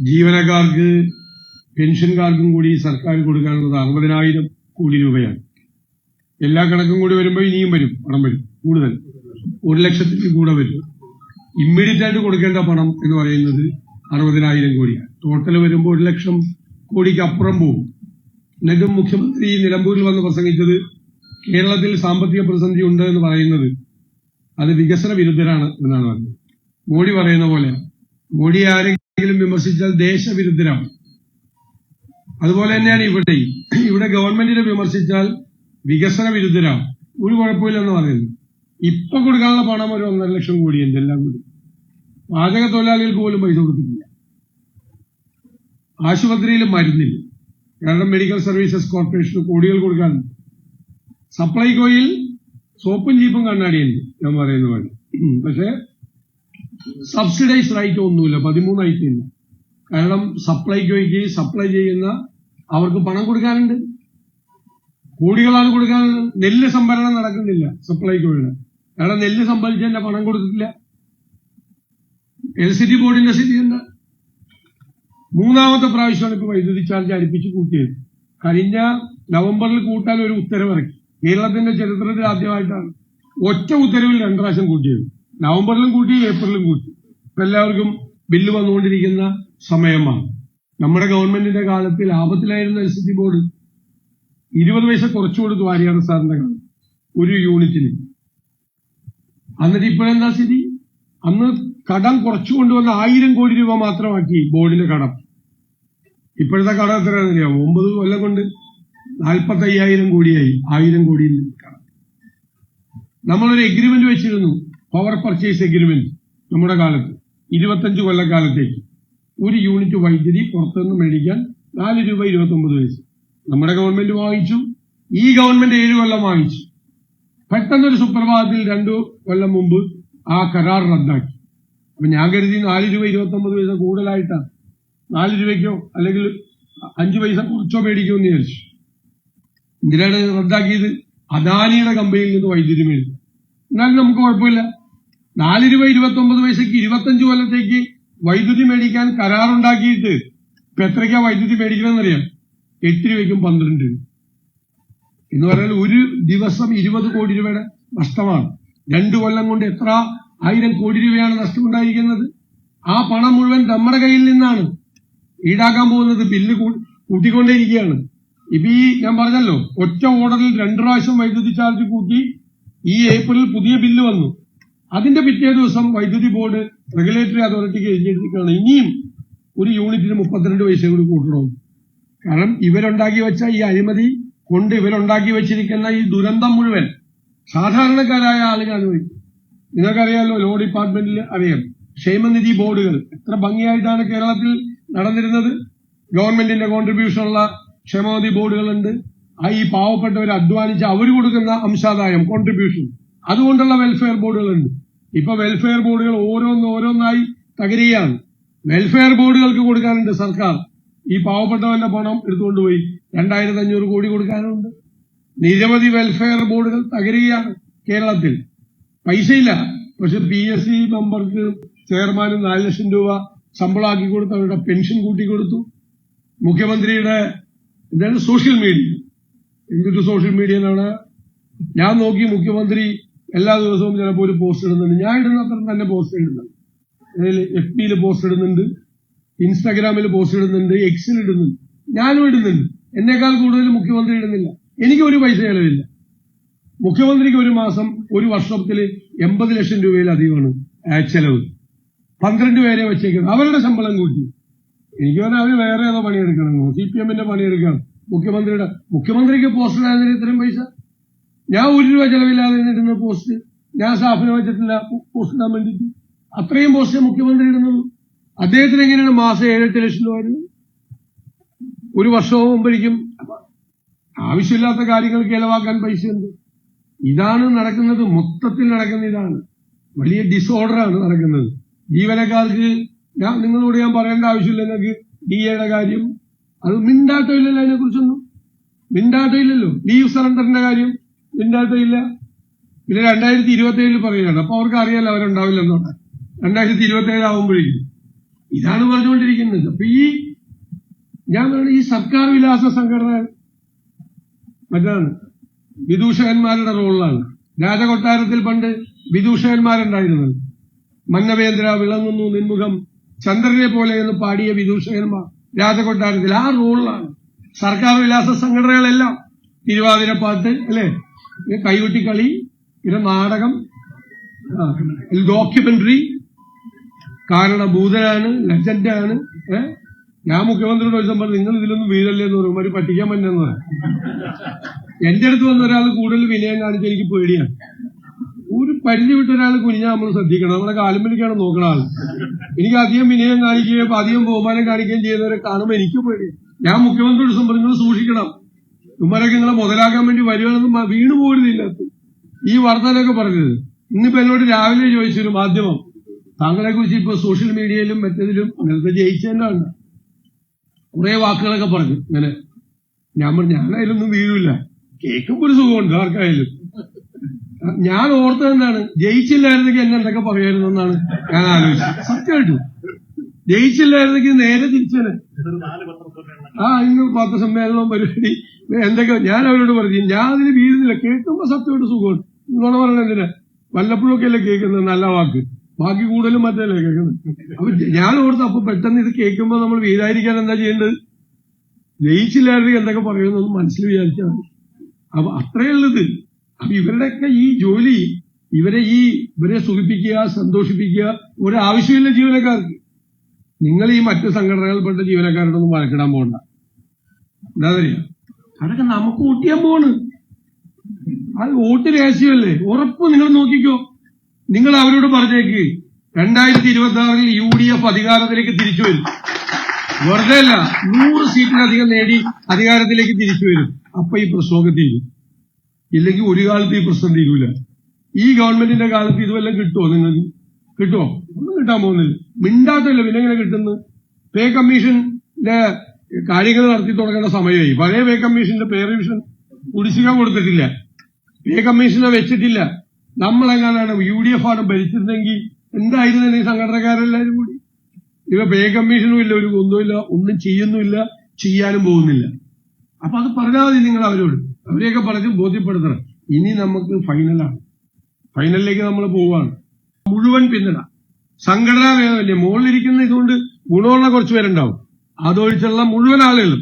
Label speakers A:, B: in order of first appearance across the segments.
A: ജീവനക്കാർക്ക് പെൻഷൻകാർക്കും കൂടി സർക്കാർ കൊടുക്കാനുള്ളത് അറുപതിനായിരം കോടി രൂപയാണ്. എല്ലാ കണക്കും കൂടി വരുമ്പോൾ ഇനിയും വരും പണം വരും കൂടുതൽ. ഒരു ലക്ഷത്തിന് കൂടെ വരും. ഇമ്മീഡിയറ്റ് ആയിട്ട് കൊടുക്കേണ്ട പണം എന്ന് പറയുന്നത് അറുപതിനായിരം കോടിയാണ്. ടോട്ടൽ വരുമ്പോൾ ഒരു ലക്ഷം കോടിക്ക് അപ്പുറം പോകും. എന്നിട്ടും മുഖ്യമന്ത്രി നിലമ്പൂരിൽ വന്ന് പ്രസംഗിച്ചത് കേരളത്തിൽ സാമ്പത്തിക പ്രതിസന്ധി ഉണ്ട് എന്ന് പറയുന്നത് അത് വികസന വിരുദ്ധരാണ് എന്നാണ് പറഞ്ഞത്. മോഡി പറയുന്ന പോലെ മോഡി ആരെങ്കിലും വിമർശിച്ചാൽ ദേശവിരുദ്ധരാണ് അതുപോലെ തന്നെയാണ് ഇവിടെ. ഇവിടെ ഗവൺമെന്റിനെ വിമർശിച്ചാൽ വികസന വിരുദ്ധരാണ് ഒരു കുഴപ്പമില്ലെന്ന് പറയുന്നു ഇപ്പൊ കൊടുക്കാനുള്ള പണം ഒരു ഒന്നര ലക്ഷം കോടിയുണ്ട് എല്ലാം കൂടി. പാചക തൊഴിലാളികൾക്ക് പോലും പൈസ കൊടുത്തിട്ടില്ല. ആശുപത്രിയിൽ മരുന്നില്ല. കേരളം മെഡിക്കൽ സർവീസസ് കോർപ്പറേഷന് കോടികൾ കൊടുക്കാറുണ്ട് സപ്ലൈകോയിൽ സോപ്പും ജീപ്പും കണ്ണാടിയുണ്ട്. ഞാൻ പറയുന്ന പോലെ. പക്ഷെ സബ്സിഡൈസ് റൈറ്റ് ഒന്നുമില്ല പതിമൂന്ന് ഐറ്റം ഇല്ല. കാരണം സപ്ലൈകോയ്ക്ക് സപ്ലൈ ചെയ്യുന്ന അവർക്ക് പണം കൊടുക്കാനുണ്ട്. കോടികളാണ് കൊടുക്കാൻ നെല്ല് സംഭരണം നടക്കുന്നില്ല സപ്ലൈകോയുടെ കാരണം നെല്ല് സംഭരിച്ചതിന്റെ പണം കൊടുത്തിട്ടില്ല. ഡി ബോർഡിന്റെ സ്ഥിതി എന്താ? മൂന്നാമത്തെ പ്രാവശ്യമാണ് ഇപ്പൊ വൈദ്യുതി ചാർജ് അടുപ്പിച്ച് കൂട്ടിയത്. കഴിഞ്ഞ നവംബറിൽ കൂട്ടാൻ ഒരു ഉത്തരവിറക്കി. കേരളത്തിന്റെ ചരിത്രത്തിൽ ആദ്യമായിട്ടാണ്. ഒറ്റ ഉത്തരവിൽ രണ്ടു പ്രാവശ്യം കൂട്ടിയത്. നവംബറിലും കൂട്ടി ഏപ്രിലും കൂട്ടി. ഇപ്പൊ എല്ലാവർക്കും ബില്ല് വന്നുകൊണ്ടിരിക്കുന്ന സമയമാണ്. നമ്മുടെ ഗവൺമെന്റിന്റെ കാലത്ത് ലാഭത്തിലായിരുന്ന എൽ സി ബോർഡ് ഇരുപത് പൈസ കുറച്ചു കൊടുത്തു വാരിയാർ സാറിന്റെ കാലം. ഒരു യൂണിറ്റിന്. എന്നിട്ട് ഇപ്പോഴെന്താ സ്ഥിതി? അന്ന് കടം കുറച്ചു കൊണ്ടുവന്ന ആയിരം കോടി രൂപ മാത്രമാക്കി ബോർഡിന്റെ കടം. ഇപ്പോഴത്തെ കടം എത്രയാണെന്നറിയാമോ ഒമ്പത് കൊല്ലം കൊണ്ട് നാൽപ്പത്തി അയ്യായിരം കോടിയായി. ആയിരം കോടിയിൽ കടം. നമ്മളൊരു എഗ്രിമെന്റ് വെച്ചിരുന്നു. പവർ പർച്ചേസ് എഗ്രിമെന്റ് നമ്മുടെ കാലത്ത് ഇരുപത്തഞ്ച് കൊല്ലക്കാലത്തേക്ക് ഒരു യൂണിറ്റ് വൈദ്യുതി പുറത്തുനിന്ന് മേടിക്കാൻ നാല് രൂപ ഇരുപത്തി ഒമ്പത് പൈസ. നമ്മുടെ ഗവൺമെന്റ് വാങ്ങിച്ചു. ഈ ഗവൺമെന്റ് ഏഴ് കൊല്ലം വാങ്ങിച്ചു. പെട്ടെന്നൊരു സുപ്രഭാതത്തിൽ രണ്ടു കൊല്ലം മുമ്പ് ആ കരാർ റദ്ദാക്കി. അപ്പൊ ഞാൻ കരുതി നാല് രൂപ ഇരുപത്തി ഒമ്പത് പൈസ കൂടുതലായിട്ടാണ് നാല് രൂപയ്ക്കോ അല്ലെങ്കിൽ അഞ്ചു പൈസ കുറച്ചോ മേടിക്കുമെന്ന് വിചാരിച്ചു. എന്തിനാണ് റദ്ദാക്കിയത്? അദാനിയുടെ കമ്പനിയിൽ നിന്ന് വൈദ്യുതി മേടിക്കും എന്നാലും നമുക്ക് കുഴപ്പമില്ല. നാല് രൂപ ഇരുപത്തി ഒമ്പത് പൈസക്ക് ഇരുപത്തഞ്ച് കൊല്ലത്തേക്ക് വൈദ്യുതി മേടിക്കാൻ കരാറുണ്ടാക്കിയിട്ട് ഇപ്പൊ എത്രയ്ക്കാ വൈദ്യുതി മേടിക്കണമെന്നറിയാം എട്ട് രൂപയ്ക്കും പന്ത്രണ്ട് രൂപ. എന്ന് പറഞ്ഞാൽ ഒരു ദിവസം ഇരുപത് കോടി രൂപയുടെ നഷ്ടമാണ്. രണ്ടു കൊല്ലം കൊണ്ട് എത്ര ആയിരം കോടി രൂപയാണ് നഷ്ടമുണ്ടായിരിക്കുന്നത്? ആ പണം മുഴുവൻ നമ്മുടെ കയ്യിൽ നിന്നാണ് ഈടാക്കാൻ പോകുന്നത്. ബില്ല് കൂട്ടിക്കൊണ്ടേയിരിക്കുകയാണ്. ഇപ്പൊ ഈ ഞാൻ പറഞ്ഞല്ലോ ഒറ്റ ഓർഡറിൽ രണ്ടു പ്രാവശ്യം വൈദ്യുതി ചാർജ് കൂട്ടി ഈ ഏപ്രിലിൽ പുതിയ ബില്ല് വന്നു. അതിന്റെ പിറ്റേ ദിവസം വൈദ്യുതി ബോർഡ് റെഗുലേറ്ററി അതോറിറ്റിക്ക് എഴുതിയിരിക്കുകയാണ്. ഇനിയും ഒരു യൂണിറ്റിന് മുപ്പത്തിരണ്ട് പൈസ കൂടി കൂട്ടണം. കാരണം ഇവരുണ്ടാക്കി വെച്ച ഈ അഴിമതി കൊണ്ട് ഇവരുണ്ടാക്കി വെച്ചിരിക്കുന്ന ഈ ദുരന്തം മുഴുവൻ സാധാരണക്കാരായ ആളുകൾ അനുഭവിക്കും. നിങ്ങൾക്കറിയാലോ ലോ ഡിപ്പാർട്ട്മെന്റിൽ അറിയാം ക്ഷേമനിധി ബോർഡുകൾ എത്ര ഭംഗിയായിട്ടാണ് കേരളത്തിൽ നടന്നിരുന്നത്. ഗവൺമെന്റിന്റെ കോൺട്രിബ്യൂഷൻ ഉള്ള ക്ഷേമനിധി ബോർഡുകളുണ്ട്. ആ ഈ പാവപ്പെട്ടവർ അധ്വാനിച്ച് അവർ കൊടുക്കുന്ന അംശാദായം കോൺട്രിബ്യൂഷൻ അതുകൊണ്ടുള്ള വെൽഫെയർ ബോർഡുകളുണ്ട്. ഇപ്പൊ വെൽഫെയർ ബോർഡുകൾ ഓരോന്ന് ഓരോന്നായി തകരുകയാണ്. വെൽഫെയർ ബോർഡുകൾക്ക് കൊടുക്കാനുണ്ട് സർക്കാർ. ഈ പാവപ്പെട്ടവന്റെ പണം എടുത്തുകൊണ്ടുപോയി രണ്ടായിരത്തി അഞ്ഞൂറ് കോടി കൊടുക്കാനുണ്ട്. നിരവധി വെൽഫെയർ ബോർഡുകൾ തകരുകയാണ് കേരളത്തിൽ. പൈസയില്ല. പക്ഷെ പി എസ് സി മെമ്പർക്ക് ചെയർമാന് നാല് ലക്ഷം രൂപ ശമ്പളമാക്കി കൊടുത്ത് അവരുടെ പെൻഷൻ കൂട്ടി കൊടുത്തു. മുഖ്യമന്ത്രിയുടെ എന്താണ് സോഷ്യൽ മീഡിയ എന്തൊരു സോഷ്യൽ മീഡിയയിലാണ് ഞാൻ നോക്കി മുഖ്യമന്ത്രി എല്ലാ ദിവസവും ചിലപ്പോൾ ഒരു പോസ്റ്റ് ഇടുന്നുണ്ട്. ഞാൻ ഇടുന്നത്ര തന്നെ പോസ്റ്റ് ഇടുന്നുണ്ട് എഫ് പിയിൽ പോസ്റ്റ് ഇടുന്നുണ്ട്. ഇൻസ്റ്റാഗ്രാമിൽ പോസ്റ്റ് ഇടുന്നുണ്ട്. എക്സിൽ ഇടുന്നുണ്ട്. ഞാനും ഇടുന്നുണ്ട്. എന്നേക്കാൾ കൂടുതൽ മുഖ്യമന്ത്രി ഇടുന്നില്ല. എനിക്ക് ഒരു പൈസ ചെലവില്ല. മുഖ്യമന്ത്രിക്ക് ഒരു മാസം ഒരു വർഷത്തിൽ എൺപത് ലക്ഷം രൂപയിലധികമാണ് ചെലവ്. പന്ത്രണ്ട് പേരെ വെച്ചേക്കുന്നത് അവരുടെ ശമ്പളം കൂട്ടി. എനിക്ക് പറഞ്ഞാൽ അവർ വേറെ ഏതോ പണിയെടുക്കണം. സി പി എമ്മിന്റെ പണിയെടുക്കണം മുഖ്യമന്ത്രിയുടെ മുഖ്യമന്ത്രിക്ക് പോസ്റ്റ് ഇടാൻ ഇത്രയും പൈസ? ഞാൻ ഒരു രൂപ ചെലവില്ലാതെ ഇടുന്ന പോസ്റ്റ് ഞാൻ സ്റ്റാഫിനെ വെച്ചിട്ടില്ല പോസ്റ്റ് ഇടാൻ വേണ്ടിയിട്ട്. അത്രയും പോസ്റ്റ് മുഖ്യമന്ത്രി ഇടുന്നുള്ളൂ അദ്ദേഹത്തിന് എങ്ങനെയാണ് മാസം ഏഴെട്ട് ലക്ഷം രൂപ വരുന്നത്? ഒരു വർഷവും അപ്പൊ ആവശ്യമില്ലാത്ത കാര്യങ്ങൾ കാര്യങ്ങൾക്ക് പൈസ ഉണ്ട്. ഇതാണ് നടക്കുന്നത് മൊത്തത്തിൽ നടക്കുന്ന ഇതാണ്. വലിയ ഡിസോർഡറാണ് നടക്കുന്നത്. ജീവനക്കാർക്ക് ഞാൻ നിങ്ങളോട് ഞാൻ പറയേണ്ട ആവശ്യമില്ല. നിങ്ങൾക്ക് ഡി എയുടെ കാര്യം. അത് മിണ്ടാട്ടമില്ലല്ലോ അതിനെ കുറിച്ചൊന്നും മിണ്ടാട്ടമില്ലല്ലോ ലീവ് സറണ്ടറിന്റെ കാര്യം. മിണ്ടാട്ടമില്ല പിന്നെ രണ്ടായിരത്തി ഇരുപത്തി ഏഴിൽ പറയുകയാണ്. അപ്പൊ അവർക്ക് അറിയാലോ അവരുണ്ടാവില്ല എന്നോട്ടെ രണ്ടായിരത്തി ഇരുപത്തി ഏഴ് ആവുമ്പോഴേക്കും. ഇതാണ് പറഞ്ഞുകൊണ്ടിരിക്കുന്നത്. അപ്പൊ ഈ ഞാൻ ഈ സർക്കാർ വിലാസ സംഘടന മറ്റാണ് വിദൂഷകന്മാരുടെ റോളിലാണ്. രാജകൊട്ടാരത്തിൽ പണ്ട് വിദൂഷകന്മാരുണ്ടായിരുന്നത്. മന്നവേന്ദ്ര വിളങ്ങുന്നു നിൻമുഖം ചന്ദ്രനെ പോലെ എന്ന് പാടിയ വിദൂഷകന്മാർ രാജകൊട്ടാരത്തിൽ ആ റോളിലാണ്. സർക്കാർ വിലാസ സംഘടനകളെല്ലാം തിരുവാതിരപ്പാട്ട് അല്ലെ? പിന്നെ കൈകൊട്ടിക്കളി പിന്നെ നാടകം ഡോക്യുമെന്ററി കാരണഭൂതനാണ് ലെജൻഡാണ് ഏഹ് ഞാൻ മുഖ്യമന്ത്രിയോട് ചോദിച്ചാൽ പറഞ്ഞു നിങ്ങൾ ഇതിലൊന്നും വീഴല്ലേ എന്ന് പറയും ഒരു പറ്റിക്കാൻ പറ്റുന്ന എന്റെ അടുത്ത് വന്ന ഒരാൾ കൂടുതൽ വിനയം കാണിച്ച് എനിക്ക് പേടിയാണ്. ഒരു പരിധി വിട്ട ഒരാൾ കുനിഞ്ഞാൽ നമ്മൾ ശ്രദ്ധിക്കണം. നമ്മുടെ കാലുമ്പലിക്കാണ് നോക്കണ ആൾ. എനിക്ക് അധികം വിനയം കാണിക്കുകയും അധികം ബഹുമാനം കാണിക്കുകയും ചെയ്യുന്നവരെ കാണുമ്പോൾ എനിക്ക് പേടിയാണ് ഞാൻ മുഖ്യമന്ത്രിയോട് നിങ്ങൾ സൂക്ഷിക്കണം. ഇവരൊക്കെ മുതലാക്കാൻ വേണ്ടി വരുവാണെന്ന് വീണ് വീണു ഇല്ലാത്ത ഈ വർത്തനൊക്കെ പറഞ്ഞത്. ഇന്നിപ്പോ എന്നോട് രാവിലെ ചോദിച്ചൊരു മാധ്യമം താങ്കളെ കുറിച്ച് ഇപ്പൊ സോഷ്യൽ മീഡിയയിലും മറ്റേതിലും അങ്ങനത്തെ ജയിച്ചതന്നെ കുറെ വാക്കുകളൊക്കെ പറഞ്ഞു. ഇങ്ങനെ ഞാൻ പറഞ്ഞു ഞാനായാലൊന്നും വീഴില്ല. കേൾക്കുമ്പോ ഒരു സുഖമുണ്ട് ആർക്കായാലും. ഞാൻ ഓർത്തത് എന്താണ്? ജയിച്ചില്ലായിരുന്നെങ്കിൽ എന്നെ എന്തൊക്കെ പറയായിരുന്നു എന്നാണ് ഞാൻ ആലോചിച്ചത്. സത്യമായിട്ടും. ജയിച്ചില്ലായിരുന്നെങ്കിൽ നേരെ തിരിച്ചേനെ ആ ഇന്ന് പത്രസമ്മേളനം പരിപാടി എന്തൊക്കെ ഞാൻ അവരോട് പറഞ്ഞു ഞാൻ അതിന് വീഴുന്നില്ല കേൾക്കുമ്പോ സത്യമായിട്ട് സുഖമാണ്. നുണ പറയണ എന്തിനാ? വല്ലപ്പോഴൊക്കെ അല്ലേ കേൾക്കുന്നത്? നല്ല വാക്ക്. ബാക്കി കൂടുതലും മറ്റല്ലേ കേൾക്കുന്നത്. അപ്പൊ ഞാൻ ഓർത്ത് അപ്പൊ പെട്ടെന്ന് ഇത് കേൾക്കുമ്പോ നമ്മൾ വീഴാതിരിക്കാൻ എന്താ ചെയ്യേണ്ടത്? ജയിച്ചില്ലായിരുന്നെങ്കിൽ എന്തൊക്കെ പറയുമെന്നൊന്ന് മനസ്സിൽ വിചാരിച്ചാൽ മതി. അപ്പൊ അത്രയുള്ളത് അപ്പൊ ഇവരുടെയൊക്കെ ഈ ജോലി ഇവരെ ഈ ഇവരെ സുഖിപ്പിക്കുക സന്തോഷിപ്പിക്കുക ഒരാവശ്യമില്ല ജീവനക്കാർക്ക്. നിങ്ങൾ ഈ മറ്റ് സംഘടനകൾപ്പെട്ട ജീവനക്കാരോടൊന്നും വഴക്കിടാൻ പോകണ്ട. എന്താ പറയാ അതൊക്കെ നമുക്ക് വോട്ട് ചെയ്യാൻ പോവാണ് അത് വോട്ട് രഹസ്യമല്ലേ? ഉറപ്പ് നിങ്ങൾ നോക്കിക്കോ. നിങ്ങൾ അവരോട് പറഞ്ഞേക്ക് രണ്ടായിരത്തി ഇരുപത്തി ആറിൽ യു ഡി എഫ് അധികാരത്തിലേക്ക് തിരിച്ചു വരും. വെറുതെ അല്ല നൂറ് സീറ്റിലധികം നേടി അധികാരത്തിലേക്ക് തിരിച്ചു വരും. അപ്പൊ ഈ പ്രശ്നമൊക്കെ തീരും. ഇല്ലെങ്കിൽ ഒരു കാലത്ത് ഈ പ്രശ്നം തീരൂല. ഈ ഗവൺമെന്റിന്റെ കാലത്ത് ഇതുവെല്ലാം കിട്ടുമോ നിങ്ങൾക്ക്? കിട്ടുമോ ഒന്നും കിട്ടാൻ പോകുന്നില്ല. മിണ്ടാത്തല്ലോ പിന്നെ എങ്ങനെ കിട്ടുന്നു പേ കമ്മീഷന്റെ കാര്യങ്ങൾ നടത്തി തുടങ്ങേണ്ട സമയമായി. പഴയ പേ കമ്മീഷന്റെ പേ റിവിഷൻ കുടിശ്ശിക കൊടുത്തിട്ടില്ല. പേ കമ്മീഷനെ വെച്ചിട്ടില്ല. നമ്മളെങ്ങാനാണ് യു ഡി എഫ് ആണ് ഭരിച്ചിരുന്നെങ്കിൽ എന്തായിരുന്നു ഈ സംഘടനക്കാരെല്ലാരും കൂടി? ഇവ പേ കമ്മീഷനും ഇല്ല ഒരു ഒന്നുമില്ല ഒന്നും ചെയ്യുന്നുമില്ല ചെയ്യാനും പോകുന്നില്ല. അപ്പൊ അത് പറഞ്ഞാൽ മതി നിങ്ങൾ അവരോട്. അവരെയൊക്കെ പറഞ്ഞ് ബോധ്യപ്പെടുത്തണം. ഇനി നമുക്ക് ഫൈനലാണ് ഫൈനലിലേക്ക് നമ്മൾ പോവാണ്. മുഴുവൻ പിന്തുണ. സംഘടനാ വേദമല്ലേ മുകളിലിരിക്കുന്ന ഇതുകൊണ്ട് ഗുണമുള്ള കുറച്ച് പേരുണ്ടാവും. അതൊഴിച്ചുള്ള മുഴുവൻ ആളുകളും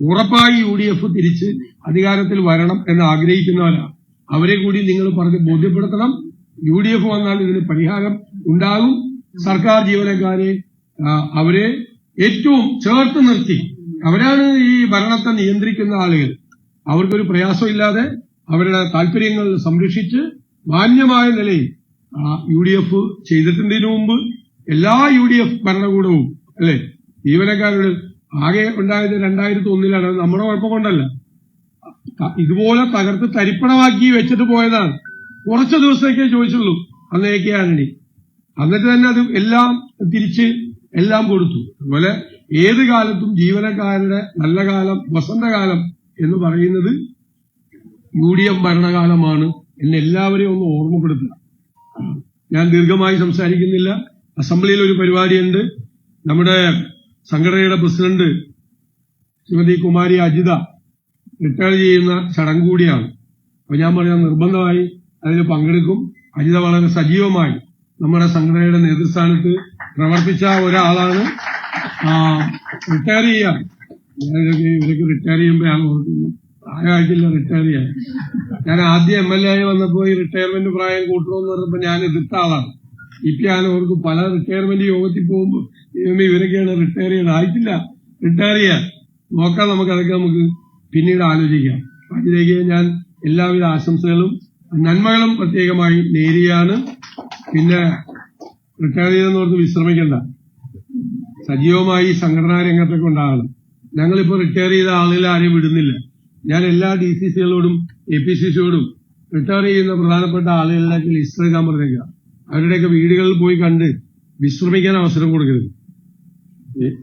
A: ഉറപ്പായി യു ഡി എഫ് തിരിച്ച് അധികാരത്തിൽ വരണം എന്ന് ആഗ്രഹിക്കുന്നവരാണ് അവരെ കൂടി നിങ്ങൾ പറഞ്ഞ് ബോധ്യപ്പെടുത്തണം. യു ഡി എഫ് വന്നാൽ ഇതിന് പരിഹാരം ഉണ്ടാകും. സർക്കാർ ജീവനക്കാരെ അവരെ ഏറ്റവും ചേർത്ത് നിർത്തി. അവരാണ് ഈ ഭരണത്തെ നിയന്ത്രിക്കുന്ന ആളുകൾ. അവർക്കൊരു പ്രയാസമില്ലാതെ അവരുടെ താല്പര്യങ്ങൾ സംരക്ഷിച്ച് മാന്യമായ നിലയിൽ യു ഡി എഫ് ചെയ്തിട്ടുണ്ടതിനു മുമ്പ് എല്ലാ യു ഡി എഫ് ഭരണകൂടവും അല്ലെ? ജീവനക്കാരുടെ ആകെ ഉണ്ടായത് രണ്ടായിരത്തി ഒന്നിലാണ്. നമ്മുടെ കുഴപ്പം കൊണ്ടല്ല ഇതുപോലെ തകർത്ത് തരിപ്പണമാക്കി വെച്ചിട്ട് പോയതാണ്. കുറച്ച് ദിവസത്തേക്കേ ചോദിച്ചുള്ളൂ. അന്ന് ആണി എന്നിട്ട് തന്നെ അത് എല്ലാം തിരിച്ച് എല്ലാം കൊടുത്തു. അതുപോലെ ഏത് കാലത്തും ജീവനക്കാരുടെ നല്ല കാലം വസന്തകാലം എന്ന് പറയുന്നത് യു ഡി എഫ് ഭരണകാലമാണ് എന്ന് എല്ലാവരെയും ഒന്ന് ഓർമ്മപ്പെടുത്തുക. ഞാൻ ദീർഘമായി സംസാരിക്കുന്നില്ല. അസംബ്ലിയിൽ ഒരു പരിപാടിയുണ്ട്. നമ്മുടെ സംഘടനയുടെ പ്രസിഡന്റ് ശ്രീമതി കുമാരി അജിത റിട്ടയർ ചെയ്യുന്ന ചടങ്ങ് കൂടിയാണ്. അപ്പൊ ഞാൻ പറഞ്ഞ നിർബന്ധമായി അതിൽ പങ്കെടുക്കും. അജിത വളരെ സജീവമായി നമ്മുടെ സംഘടനയുടെ നേതൃസ്ഥാനത്ത് പ്രവർത്തിച്ച ഒരാളാണ് റിട്ടയർ ചെയ്യാൻ. ഇവരൊക്കെ റിട്ടയർ ചെയ്യുമ്പോൾ ഞാൻ ഓർക്കുന്നു പ്രായമായിട്ടില്ല റിട്ടയർ ചെയ്യാൻ. ഞാൻ ആദ്യം എം എൽ എ ആയി വന്നപ്പോൾ ഈ റിട്ടയർമെന്റ് പ്രായം കൂട്ടണമെന്ന് പറഞ്ഞപ്പോൾ ഞാൻ എതിർത്ത ആളാണ്. ഇപ്പൊ ഞാൻ ഓർക്കും പല റിട്ടയർമെന്റ് യോഗത്തിൽ പോകുമ്പോൾ ദൈവമേ ഇവരൊക്കെയാണ് റിട്ടയർ ചെയ്യണം ആയിട്ടില്ല. റിട്ടയർ ചെയ്യാൻ നോക്കാം നമുക്ക് അതൊക്കെ നമുക്ക് പിന്നീട് ആലോചിക്കാം. അതിലേക്ക് ഞാൻ എല്ലാവിധ ആശംസകളും നന്മകളും പ്രത്യേകമായി നേരിയാണ് പിന്നെ റിട്ടയർ ചെയ്തെന്നോർത്ത് വിശ്രമിക്കണ്ട. സജീവമായി സംഘടനാ രംഗത്തൊക്കെ ഉണ്ടാകണം ഞങ്ങളിപ്പോ റിട്ടയർ ചെയ്ത ആളുകളെ ആരെയും വിടുന്നില്ല. ഞാൻ എല്ലാ ഡി സി സികളോടും എ പി സി സിയോടും റിട്ടയർ ചെയ്യുന്ന പ്രധാനപ്പെട്ട ആളുകളിലേക്ക് ലിസ്റ്റ് എടുക്കാൻ പറഞ്ഞേക്കുക അവരുടെയൊക്കെ വീടുകളിൽ പോയി കണ്ട് വിശ്രമിക്കാൻ അവസരം കൊടുക്കരുത്.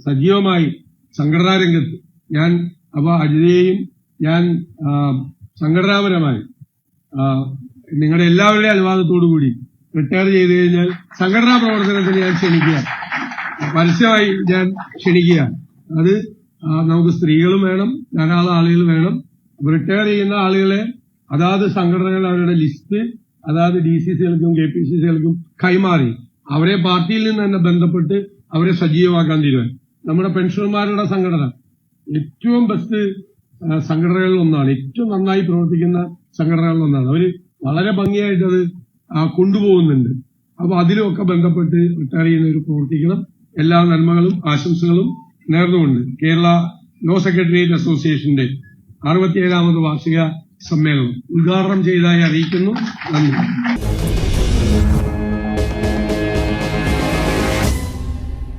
A: സജീവമായി സംഘടനാ രംഗത്ത് ഞാൻ അപ്പൊ അജിതയെയും ഞാൻ സംഘടനാപരമായി നിങ്ങളുടെ എല്ലാവരുടെയും അനുവാദത്തോടു കൂടി റിട്ടയർ ചെയ്ത് കഴിഞ്ഞാൽ സംഘടനാ പ്രവർത്തനത്തിന് ഞാൻ ക്ഷണിക്കുക പരസ്യമായി ഞാൻ ക്ഷണിക്കുക അത് നമുക്ക് സ്ത്രീകളും വേണം ധാരാളം ആളുകൾ വേണം. റിട്ടയർ ചെയ്യുന്ന ആളുകളെ അതാത് സംഘടനകൾ അവരുടെ ലിസ്റ്റ് അതാത് ഡി സി സികൾക്കും കെ പി സി സികൾക്കും കൈമാറി. അവരെ പാർട്ടിയിൽ നിന്ന് തന്നെ ബന്ധപ്പെട്ട് അവരെ സജീവമാക്കാൻ തീരുമാനം നമ്മുടെ പെൻഷൻമാരുടെ സംഘടന. ഏറ്റവും ബെസ്റ്റ് സംഘടനകളിൽ ഒന്നാണ് ഏറ്റവും നന്നായി പ്രവർത്തിക്കുന്ന സംഘടനകളിൽ ഒന്നാണ് അവർ വളരെ ഭംഗിയായിട്ട് അത് കൊണ്ടുപോകുന്നുണ്ട്. അപ്പൊ അതിലുമൊക്കെ ബന്ധപ്പെട്ട് റിട്ടയർ ചെയ്യുന്നവർ പ്രവർത്തിക്കണം. എല്ലാ നന്മകളും ആശംസകളും നേർന്നുകൊണ്ട് കേരള ലോ സെക്രട്ടേറിയറ്റ് അസോസിയേഷന്റെ അറുപത്തിയേഴാമത് വാർഷിക സമ്മേളനം ഉദ്ഘാടനം ചെയ്തതായി അറിയിക്കുന്നു. നന്ദി.